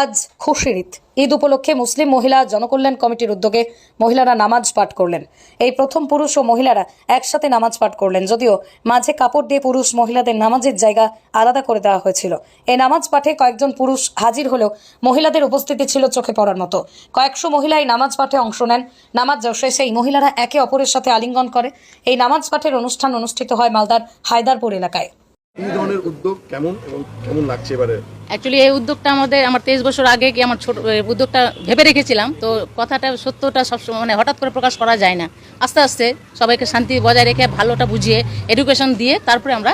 আজ খুশির ঈদ। ঈদ উপলক্ষে মুসলিম মহিলা জনকল্যাণ কমিটির উদ্যোগে মহিলারা নামাজ পাঠ করলেন। এই প্রথম পুরুষ ও মহিলারা একসাথে নামাজ পাঠ করলেন, যদিও মাঝে কাপড় দিয়ে পুরুষ মহিলাদের নামাজের জায়গা আলাদা করে দেওয়া হয়েছিল। এই নামাজ পাঠে কয়েকজন পুরুষ হাজির হলেও মহিলাদের উপস্থিতি ছিল চোখে পড়ার মতো। কয়েকশো মহিলা এই নামাজ পাঠে অংশ নেন। নামাজ শেষে এই মহিলারা একে অপরের সাথে আলিঙ্গন করে। এই নামাজ পাঠের অনুষ্ঠান অনুষ্ঠিত হয় মালদার হায়দারপুর এলাকায়। এই ধরনের উদ্যোগ কেমন এবং কেমন লাগছে এবারে? অ্যাকচুয়ালি এই উদ্যোগটা আমাদের আমার তেইশ বছর আগে কি আমার ছোট উদ্যোগটা ভেবে রেখেছিলাম। তো কথাটা সত্যটা সবসময় মানে হঠাৎ করে প্রকাশ করা যায় না। আস্তে আস্তে সবাইকে শান্তি বজায় রেখে ভালোটা বুঝিয়ে এডুকেশন দিয়ে তারপরে আমরা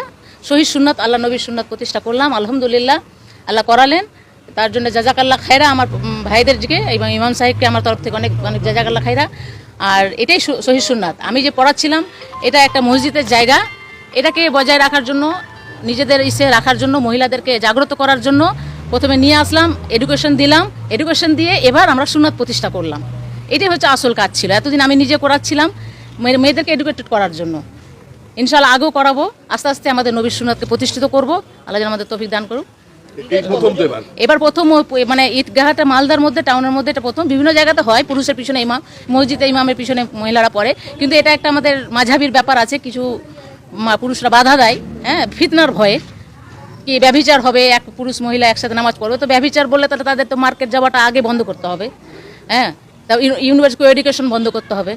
শহীদ সুন্নত আল্লাহ নবীর সুন্নত প্রতিষ্ঠা করলাম। আলহামদুলিল্লাহ আল্লাহ করালেন। তার জন্য জাজাকাল্লাহ খায়রা আমার উম, ভাইদের দিকে এবং ইমাম সাহেবকে আমার তরফ থেকে অনেক অনেক জাজাকাল্লাহ খায়রা। আর এটাই শহীদ সুন্নাত। আমি যে পড়াচ্ছিলাম এটা একটা মসজিদের জায়গা। এটাকে বজায় রাখার জন্য নিজেদের ইসে রাখার জন্য মহিলাদেরকে জাগ্রত করার জন্য প্রথমে নিয়ে আসলাম এডুকেশন দিলাম। এডুকেশন দিয়ে এবার আমরা সুন্নাত প্রতিষ্ঠা করলাম। এটাই হচ্ছে আসল কাজ ছিল। এতদিন আমি নিজে করাচ্ছিলাম মেয়ে- মেয়েদেরকে এডুকেটেড করার জন্য। ইনশাল্লাহ আগেও করাবো আস্তে আস্তে আমাদের নবীর সুন্নাতকে প্রতিষ্ঠিত করব। আল্লাহ যেন আমাদের তফিক দান করুক। এবার। প্রথম মানে ঈদগাহাটা মালদার মধ্যে টাউনের মধ্যে এটা প্রথম। বিভিন্ন জায়গাতে হয় পুরুষের পিছনে ইমাম মসজিদে ইমামের পিছনে মহিলারা পড়ে। কিন্তু এটা একটা আমাদের মাঝাবির ব্যাপার আছে কিছু পুরুষরা বাধা দেয় হ্যাঁ ফিতনার ভয়ে। কি ব্যভিচার হবে, এক পুরুষ মহিলা একসাথে নামাজ পড়বে, তো ব্যভিচার বললে তাহলে তাদের তো মার্কেট যাওয়াটা আগে বন্ধ করতে হবে হ্যাঁ তা ইউনিভার্সিটি এডুকেশন বন্ধ করতে হবে।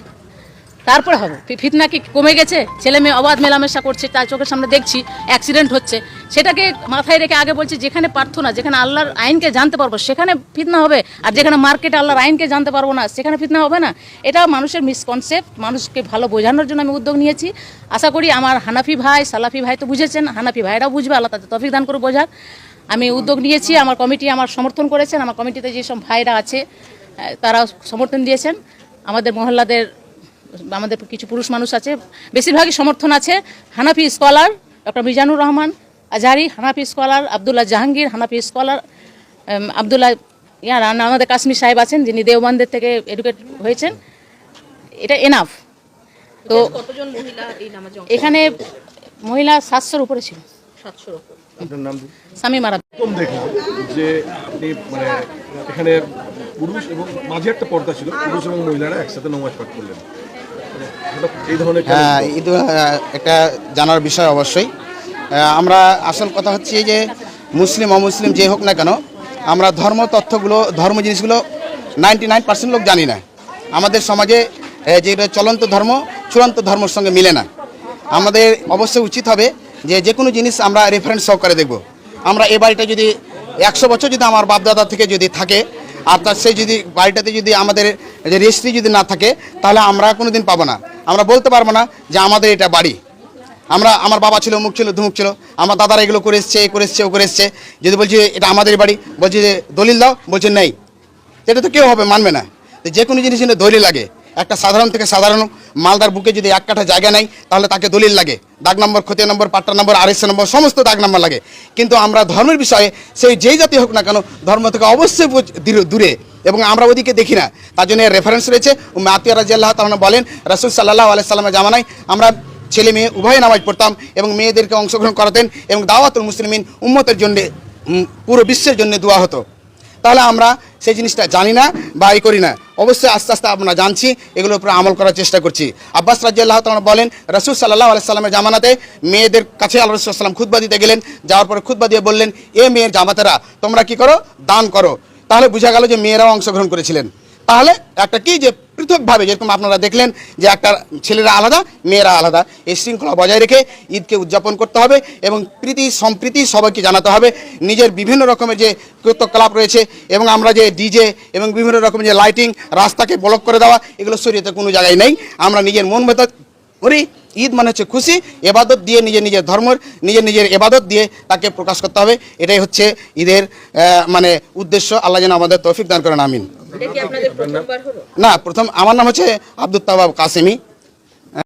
তারপরে হবে। ফিতনা কি কমে গেছে? ছেলে মেয়ে অবাধ মেলামেশা করছে, তার চোখের সামনে দেখছি অ্যাক্সিডেন্ট হচ্ছে। সেটাকে মাথায় রেখে আগে বলছি, যেখানে প্রার্থনা যেখানে আল্লাহর আইনকে জানতে পারব, সেখানে ফিতনা হবে। আর যেখানে মার্কেটে আল্লাহর আইনকে জানতে পারব না, সেখানে ফিতনা হবে না। এটা মানুষের মিসকনসেপ্ট মানুষকে ভালো বোঝানোর জন্য আমি উদ্যোগ নিয়েছি। আশা করি আমার হানাফি ভাই, সালাফি ভাই তো বুঝেছেন, হানাফি ভাইরাও বুঝবে, আল্লাহ তাদের তফিক দান করে বোঝার আমি উদ্যোগ নিয়েছি, আমার কমিটি আমার সমর্থন করেছেন, আমার কমিটিতে যেসব ভাইরা আছে তারা সমর্থন দিয়েছেন। আমাদের মহল্লাদের আমাদের কিছু পুরুষ মানুষ আছে বেশিরভাগই সমর্থন আছে। Hanafi scholar doctor Mizanur Rahman Azhari Hanafi scholar Abdullah Jahangir Hanafi scholar Abdullah ইয়ার আমাদের কাশ্মীর সাহেব আছেন যিনি দেওবানদের থেকে এডুকেট হয়েছেন। এটা এনাফ তো এখানে মহিলা সাতশোর উপরে ছিল। সাতশোর। স্বামী মারা দেখলাম যে আপনি মানে এখানে পুরুষ এবং মাঝে একটা পর্দা ছিল পুরুষ এবং মহিলারা একসাথে নমাজ পাঠ করলেন মানে হঠাৎ এই ধরনের কেন হ্যাঁ? ঈদ একটা জানার বিষয় অবশ্যই। আমরা আসল কথা হচ্ছে যে মুসলিম অমুসলিম যে হোক না কেন আমরা ধর্ম তথ্যগুলো ধর্ম জিনিসগুলো নাইনটি নাইন পার্সেন্ট লোক জানি না। আমাদের সমাজে যেটা চলন্ত ধর্ম চূড়ান্ত ধর্মের সঙ্গে মিলে না। আমাদের অবশ্যই উচিত হবে যে যে কোনো জিনিস আমরা রেফারেন্স সহকারে দেখব। আমরা এ বাড়িটা যদি একশো বছর যদি আমার বাপদাদা থেকে যদি থাকে আর তার সেই যদি বাড়িটাতে যদি আমাদের যে রেজিস্ট্রি যদি না থাকে তাহলে আমরা কোনো দিন পাবো না। আমরা বলতে পারব না যে আমাদের এটা বাড়ি। আমরা, আমার বাবা ছিল, মুখ ছিল, ধুমুক ছিল। আমার দাদারা এগুলো করে এসছে, এ করে এসছে, ও করে এসছে। যদি বলছি এটা আমাদের বাড়ি, বলছি যে দলিল দাও, বলছে নেই। এটা তো কেউ হবে, মানবে না। যে কোনো জিনিস কিন্তু দলিল লাগে। একটা সাধারণ থেকে সাধারণ মালদার বুকে যদি এক কাঠা জায়গা নেই, তাহলে তাকে দলিল লাগে। দাগ নম্বর ক্ষতি নম্বর, পাট্টা নম্বর আড়াইশো নম্বর, সমস্ত দাগ নম্বর লাগে। কিন্তু আমরা ধর্মের বিষয়ে, সেই যেই জাতি হোক না কেন, ধর্ম থেকে অবশ্যই দূরে। এবং আমরা ওদিকে দেখি না। তার জন্য রেফারেন্স রয়েছে। মাতিয়া রাজি আল্লাহ তাহলে বলেন, রাসুল সাল্লাহ আলাইসাল্লামের জামানায় আমরা ছেলে মেয়ে উভয় নামাজ পড়তাম এবং মেয়েদেরকে অংশগ্রহণ করাতেন এবং দাওয়াতুল মুসলিমিন উম্মতের জন্য পুরো বিশ্বের জন্য দোয়া হতো। তাহলে আমরা সেই জিনিসটা জানি না বা ই করি না। অবশ্যই আস্তে আস্তে আমরা জানছি, এগুলোর উপরে আমল করার চেষ্টা করছি। আব্বাস রাজিয়াল্লাহ তালা বলেন, রসুল সাল্লাহ আলাইসাল্লামের জামানাতে মেয়েদের কাছে আল্লাহ রসুল্লাম খুদ্া দিতে গেলেন। যাওয়ার পরে খুদ্া দিয়ে বললেন, এ মেয়ের জামাতেরা, তোমরা কি করো? দান করো। তাহলে বোঝা গেল যে মেয়েরাও অংশগ্রহণ করেছিলেন। তাহলে একটা কি যে পৃথকভাবে যেরকম আপনারা দেখলেন যে একটা ছেলেরা আলাদা, মেয়েরা আলাদা। এই শৃঙ্খলা বজায় রেখে ঈদকে উদযাপন করতে হবে এবং প্রীতি, সম্প্রীতি সবাইকে জানাতে হবে। নিজের বিভিন্ন রকমের যে ক্লাব রয়েছে এবং আমরা যে ডিজে এবং বিভিন্ন রকমের যে লাইটিং, রাস্তাকে ব্লক করে দেওয়া, এগুলো শরীরে কোনো জায়গায় নেই। আমরা নিজের মন মতো করি ঈদ মানে হচ্ছে খুশি এবাদত দিয়ে নিজের নিজের ধর্মের নিজের নিজের এবাদত দিয়ে তাকে প্রকাশ করতে হবে। এটাই হচ্ছে ঈদের মানে উদ্দেশ্য। আল্লাহ যেন আমাদের তৌফিক দান করেন আমিন। না প্রথম আমার নাম হচ্ছে আব্দুল তাবাব কাসেমি।